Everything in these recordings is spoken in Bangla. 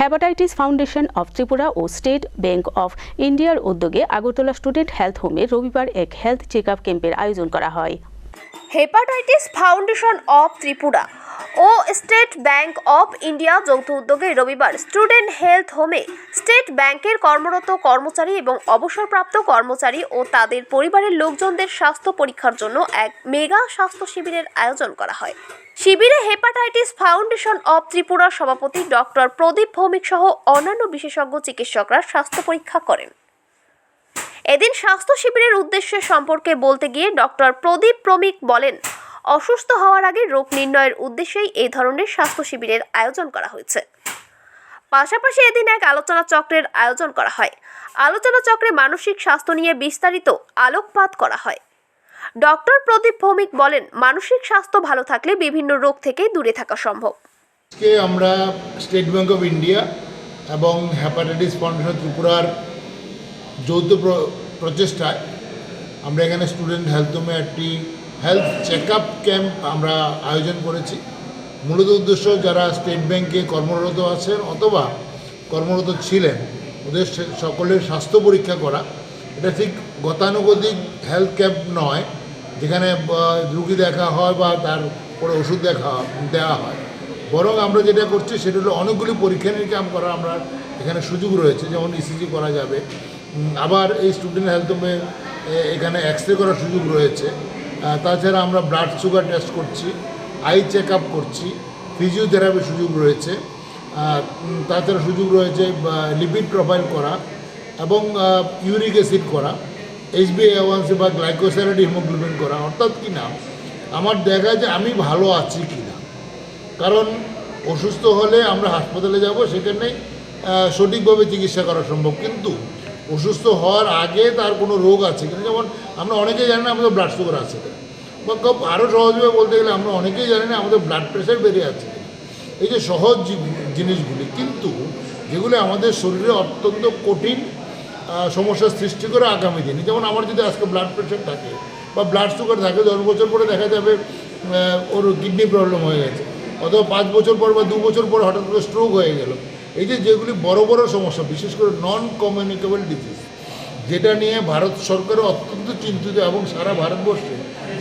হ্যাপাটাইটিস ফাউন্ডেশন অফ ত্রিপুরা ও স্টেট ব্যাংক অফ ইন্ডিয়ার উদ্যোগে আগরতলা স্টুডেন্ট হেলথ হোমে রবিবার এক হেলথ চেক আপ ক্যাম্পের আয়োজন করা হয়। হেপাটাইটিস ফাউন্ডেশন অফ ত্রিপুরা ও স্টেট ব্যাংক অফ ইন্ডিয়া যৌথ উদ্যোগে রবিবার স্টুডেন্ট হেলথ হোমে স্টেট ব্যাংকের কর্মরত কর্মচারী এবং অবসরপ্রাপ্ত কর্মচারী ও তাদের পরিবারের লোকজনদের স্বাস্থ্য পরীক্ষার জন্য এক মেগা স্বাস্থ্য শিবিরের আয়োজন করা হয়। শিবিরে হেপাটাইটিস ফাউন্ডেশন অব ত্রিপুরার সভাপতি ডক্টর প্রদীপ ভৌমিক সহ অন্যান্য বিশেষজ্ঞ চিকিৎসকরা স্বাস্থ্য পরীক্ষা করেন। এদিন স্বাস্থ্য শিবিরের উদ্দেশ্যে সম্পর্কে বলতে গিয়ে ডক্টর প্রদীপ প্রমিক বলেন, অসুস্থ হওয়ার আগে রোগ নির্ণয়ের উদ্দেশ্যেই এই ধরনের স্বাস্থ্য শিবিরের আয়োজন করা হয়েছে। পাশাপাশি এদিন এক আলোচনা চক্রের আয়োজন করা হয়। আলোচনা চক্রে মানসিক স্বাস্থ্য নিয়ে বিস্তারিত আলোকপাত করা হয়। ডক্টর প্রদীপ ভৌমিক বলেন, মানসিক স্বাস্থ্য ভালো থাকলে বিভিন্ন রোগ থেকে দূরে থাকা সম্ভব। আজকে আমরা স্টেট ব্যাংক অফ ইন্ডিয়া এবং হ্যাপাটাইটিস ফাউন্ডেশন ত্রিপুরার যৌথ প্র- প্রচেষ্টায় আমরা এখানে স্টুডেন্ট হেলথ হোমে একটি হেলথ চেক আপ ক্যাম্প আমরা আয়োজন করেছি। মূলত উদ্দেশ্য যারা স্টেট ব্যাংকে কর্মরত আছেন অথবা কর্মরত ছিলেন, ওদের সকলের স্বাস্থ্য পরীক্ষা করা। এটা ঠিক গতানুগতিক হেলথ ক্যাম্প নয়, যেখানে রুগী দেখা হয় বা তার পরে ওষুধ দেখা দেওয়া হয়। বরং আমরা যেটা করছি, সেটা হলো অনেকগুলি পরীক্ষা নিরীক্ষা করার আমরা এখানে সুযোগ রয়েছে, যেমন ইসিজি করা যাবে। আবার এই স্টুডেন্ট হেলথ হোমে এখানে এক্স রে করার সুযোগ রয়েছে। তাছাড়া আমরা ব্লাড সুগার টেস্ট করছি আই চেক আপ করছি ফিজিওথেরাপির সুযোগ রয়েছে। তাছাড়া সুযোগ রয়েছে লিপিড প্রোফাইল করা। এবং ইউরিক অ্যাসিড করা এইচবিএওয়ানসি বা গ্লাইকোসাইড হিমোগ্লোবিন করা, অর্থাৎ কি না, আমার দেখা যে আমি ভালো আছি কি না। কারণ, অসুস্থ হলে আমরা হাসপাতালে যাব সেখানে সঠিকভাবে চিকিৎসা করা সম্ভব। কিন্তু, অসুস্থ হওয়ার আগে তার কোনো রোগ আছে কিনা, যেমন আমরা অনেকেই জানি না আমাদের ব্লাড সুগার আছে বা খুব আরও সহজভাবে বলতে গেলে আমরা অনেকেই জানি না আমাদের ব্লাড প্রেশার বেড়ে আছে এই যে সহজ জিনিসগুলি, কিন্তু যেগুলো আমাদের শরীরে অত্যন্ত কঠিন সমস্যার সৃষ্টি করে আগামী দিনে। যেমন আমার যদি আজকে ব্লাড প্রেশার থাকে বা ব্লাড সুগার থাকে, দশ বছর পরে দেখা যাবে ওর কিডনি প্রবলেম হয়ে গেছে। অথবা পাঁচ বছর পর বা দু বছর পর হঠাৎ করে স্ট্রোক হয়ে গেল। এই যে যেগুলি বড় বড় সমস্যা, বিশেষ করে নন কমিউনিকেবল ডিজিজ যেটা নিয়ে ভারত সরকারও অত্যন্ত চিন্তিত এবং সারা ভারতবর্ষে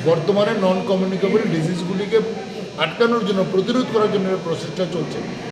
বর্তমানে নন কমিউনিকেবল ডিজিজগুলিকে আটকানোর জন্য, প্রতিরোধ করার জন্য প্রচেষ্টা চলছে।